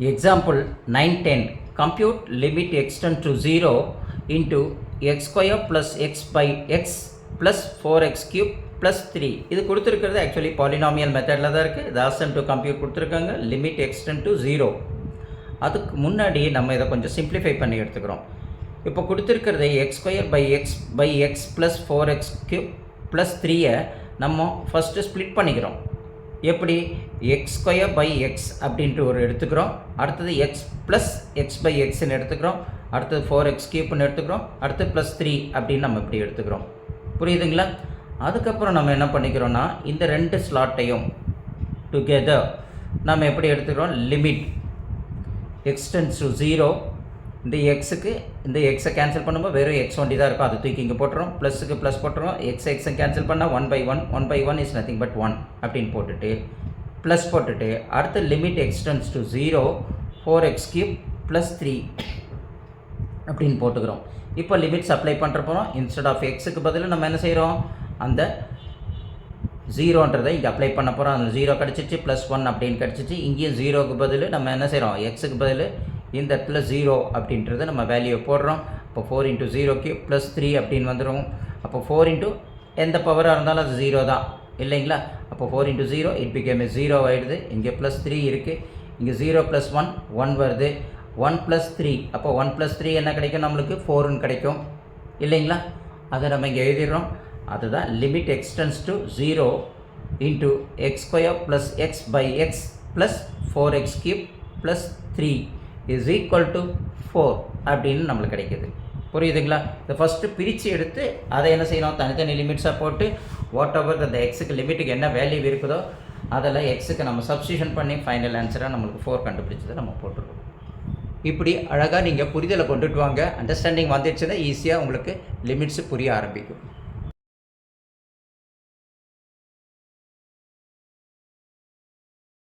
Example 910 compute limit extend to 0 into x square plus x by x plus 4x cube plus three இது கொடுத்துருக்கிறது actually polynomial மெத்தடில் தான் இருக்குது தாசன் to compute கொடுத்துருக்காங்க. Limit x tends to zero அதுக்கு முன்னாடி நம்ம இதை கொஞ்சம் சிம்பிளிஃபை பண்ணி எடுத்துக்கிறோம். இப்போ கொடுத்துருக்கிறது x square by x by x plus four x cube plus த்ரீயை நம்ம ஃபஸ்ட்டு ஸ்ப்ளிட் பண்ணிக்கிறோம். எப்படி? எக்ஸ் ஸ்கொயர் பை எக்ஸ் அப்படின்ட்டு ஒரு எடுத்துக்கிறோம். அடுத்தது எக்ஸ் ப்ளஸ் எக்ஸ் பை எக்ஸ்ன்னு எடுத்துக்கிறோம். அடுத்தது ஃபோர் எக்ஸ் கியூப்னு எடுத்துக்கிறோம். அடுத்து ப்ளஸ் த்ரீ அப்படின்னு நம்ம இப்படி எடுத்துக்கிறோம். புரியுதுங்களா? அதுக்கப்புறம் நம்ம என்ன பண்ணிக்கிறோன்னா இந்த ரெண்டு ஸ்லாட்டையும் டுகெதர் நம்ம எப்படி எடுத்துக்கிறோம்? லிமிட் எக்ஸ்டென்ஸ் டு ஜீரோ இந்த எக்ஸுக்கு இந்த எக்ஸை கேன்சல் பண்ணும்போது வெறும் எக்ஸ் ஒண்டி தான் இருக்கும். அதை தூக்கி இங்கே போட்டுரும். ப்ளஸுக்கு ப்ளஸ் போட்டுரும். எக்ஸ் எக்ஸை கேன்சல் பண்ணால் one by one one by one is nothing but one அப்படின்னு போட்டுட்டு ப்ளஸ் போட்டுட்டு அடுத்து limit x tends to zero four x cube plus three அப்படின்னு போட்டுக்கிறோம். இப்போ லிமிட்ஸ் அப்ளை பண்ணுற போகிறோம் இன்ஸ்டெட் ஆஃப் எக்ஸுக்கு பதில் நம்ம என்ன செய்கிறோம் அந்த ஜீரோன்றதை இங்கே அப்ளை பண்ண போகிறோம் அந்த ஜீரோ கிடச்சிச்சு ப்ளஸ் ஒன் அப்படின்னு கிடச்சிச்சு. இங்கேயும் ஜீரோக்கு பதில் நம்ம என்ன செய்கிறோம் எக்ஸுக்கு பதில் இந்த இடத்துல ஜீரோ அப்படின்றத நம்ம வேல்யூ போடுறோம். இப்போ ஃபோர் இன்ட்டு ஜீரோக்கு ப்ளஸ் த்ரீ அப்படின்னு வந்துடும் அப்போ ஃபோர் இன்ட்டு எந்த பவராக இருந்தாலும் அது ஜீரோ தான். இல்லைங்களா? அப்போ four into zero it becomes zero ஆகிடுது இங்கே ப்ளஸ் த்ரீ இருக்குது இங்கே ஜீரோ ப்ளஸ் ஒன் ஒன் வருது. ஒன் ப்ளஸ் த்ரீ அப்போ ஒன் ப்ளஸ் த்ரீ என்ன கிடைக்கும்? நம்மளுக்கு ஃபோர்னு கிடைக்கும். இல்லைங்களா? அதை நம்ம இங்கே எழுதிடுறோம். அதுதான் limit x tends to zero into x square plus x by x plus four x cube plus three is equal to four அப்படின்னு நம்மளுக்கு கிடைக்கிது. புரியுதுங்களா? இதை ஃபஸ்ட்டு பிரித்து எடுத்து அதை என்ன செய்யணும்? தனித்தனி லிமிட்ஸாக போட்டு வாட் எவர் அந்த எக்ஸுக்கு லிமிட்டுக்கு என்ன வேல்யூ இருக்குதோ அதில் எக்ஸுக்கு நம்ம சப்ஸ்டியூஷன் பண்ணி ஃபைனல் ஆன்சராக நம்மளுக்கு ஃபோர் கண்டுபிடிச்சதை நம்ம போட்டுருவோம் இப்படி அழகாக நீங்கள் புரிதலை கொண்டுட்டு வாங்க. அண்டர்ஸ்டாண்டிங் வந்துடுச்சுன்னா ஈஸியாக உங்களுக்கு லிமிட்ஸு புரிய ஆரம்பிக்கும்.